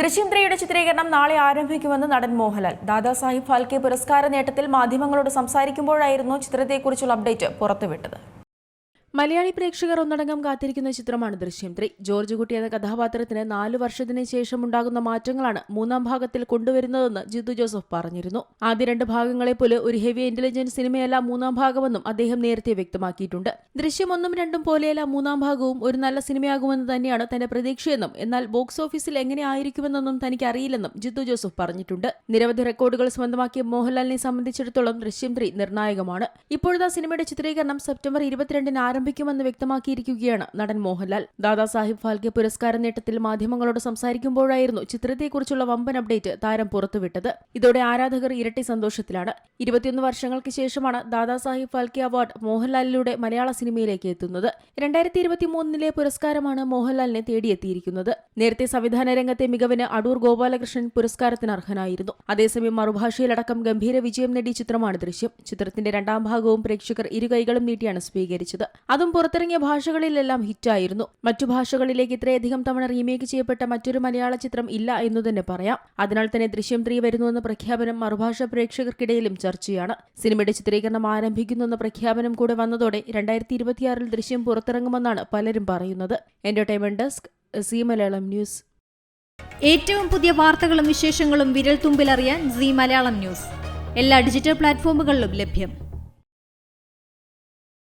ദൃശ്യം ത്രീയുടെ ചിത്രീകരണം നാളെ ആരംഭിക്കുമെന്ന് നടൻ മോഹൻലാൽ. ദാദാസാഹിബ് ഫാൽക്കെ പുരസ്കാര നേട്ടത്തിൽ മാധ്യമങ്ങളോട് സംസാരിക്കുമ്പോഴായിരുന്നു ചിത്രത്തെക്കുറിച്ചുള്ള അപ്ഡേറ്റ് പുറത്തുവിട്ടത്. മലയാളി പ്രേക്ഷകർ ഒന്നടങ്കം കാത്തിരിക്കുന്ന ചിത്രമാണ് ദൃശ്യം ത്രീ ജോർജ് കുട്ടി എന്ന കഥാപാത്രത്തിന് നാലു വർഷത്തിന് ശേഷം ഉണ്ടാകുന്ന മാറ്റങ്ങളാണ് മൂന്നാം ഭാഗത്തിൽ കൊണ്ടുവരുന്നതെന്ന് ജിത്തു ജോസഫ് പറഞ്ഞിരുന്നു. ആദ്യ രണ്ട് ഭാഗങ്ങളെ പോലെ ഒരു ഹെവി ഇന്റലിജൻസ് സിനിമയല്ല മൂന്നാം ഭാഗമെന്നും അദ്ദേഹം നേരത്തെ വ്യക്തമാക്കിയിട്ടുണ്ട്. ദൃശ്യം ഒന്നും രണ്ടും പോലെയല്ല മൂന്നാം ഭാഗവും ഒരു നല്ല സിനിമയാകുമെന്ന് തന്നെയാണ് തന്റെ പ്രതീക്ഷയെന്നും എന്നാൽ ബോക്സ് ഓഫീസിൽ എങ്ങനെ ആയിരിക്കുമെന്നൊന്നും തനിക്ക് അറിയില്ലെന്നും ജിത്തു ജോസഫ് പറഞ്ഞിട്ടുണ്ട്. നിരവധി റെക്കോർഡുകൾ സ്വന്തമാക്കിയ മോഹൻലാലിനെ സംബന്ധിച്ചിടത്തോളം ദൃശ്യം ത്രീ നിർണായകമാണ്. ഇപ്പോഴത്തെ സിനിമയുടെ ചിത്രീകരണം സെപ്റ്റംബർ ഇരുപത്തിരണ്ടിന് ആരംഭിക്കുമെന്ന് വ്യക്തമാക്കിയിരിക്കുകയാണ് നടൻ മോഹൻലാൽ. ദാദാസാഹിബ് ഫാൽക്കെ പുരസ്കാര നേട്ടത്തിൽ മാധ്യമങ്ങളോട് സംസാരിക്കുമ്പോഴായിരുന്നു ചിത്രത്തെക്കുറിച്ചുള്ള വമ്പൻ അപ്ഡേറ്റ് താരം പുറത്തുവിട്ടത്. ഇതോടെ ആരാധകർ ഇരട്ടി സന്തോഷത്തിലാണ്. ഇരുപത്തിയൊന്ന് വർഷങ്ങൾക്ക് ശേഷമാണ് ദാദാസാഹിബ് ഫാൽക്കെ അവാർഡ് മോഹൻലാലിലൂടെ മലയാള സിനിമയിലേക്ക് എത്തുന്നത്. രണ്ടായിരത്തി ഇരുപത്തിമൂന്നിലെ പുരസ്കാരമാണ് മോഹൻലാലിനെ തേടിയെത്തിയിരിക്കുന്നത്. നേരത്തെ സംവിധാന രംഗത്തെ മികവിന് അടൂർ ഗോപാലകൃഷ്ണൻ പുരസ്കാരത്തിന് അർഹനായിരുന്നു. അതേസമയം മറുഭാഷയിലടക്കം ഗംഭീര വിജയം നേടിയ ചിത്രമാണ് ദൃശ്യം. ചിത്രത്തിന്റെ രണ്ടാം ഭാഗവും പ്രേക്ഷകർ ഇരുകൈകളും നീട്ടിയാണ് സ്വീകരിച്ചത്. അതും പുറത്തിറങ്ങിയ ഭാഷകളിലെല്ലാം ഹിറ്റായിരുന്നു. മറ്റു ഭാഷകളിലേക്ക് ഇത്രയധികം തവണ റീമേക്ക് ചെയ്യപ്പെട്ട മറ്റൊരു മലയാള ചിത്രം ഇല്ല എന്നു തന്നെ പറയാം. അതിനാൽ തന്നെ ദൃശ്യം ത്രീ വരുന്നുവെന്ന പ്രഖ്യാപനം മറുഭാഷ പ്രേക്ഷകർക്കിടയിലും ചർച്ചയാണ്. സിനിമയുടെ ചിത്രീകരണം ആരംഭിക്കുന്നുവെന്ന പ്രഖ്യാപനം കൂടെ വന്നതോടെ രണ്ടായിരത്തി ഇരുപത്തിയാറിൽ ദൃശ്യം പുറത്തിറങ്ങുമെന്നാണ് പലരും പറയുന്നത്. Entertainment desk Zee Malayalam news. ഏറ്റവും പുതിയ വാർത്തകളും വിശേഷങ്ങളും വിരൽ തുമ്പിലറിയാൻ സി മലയാളം ന്യൂസ്. എല്ലാ ഡിജിറ്റൽ പ്ലാറ്റ്ഫോമുകളിലും ലഭ്യം.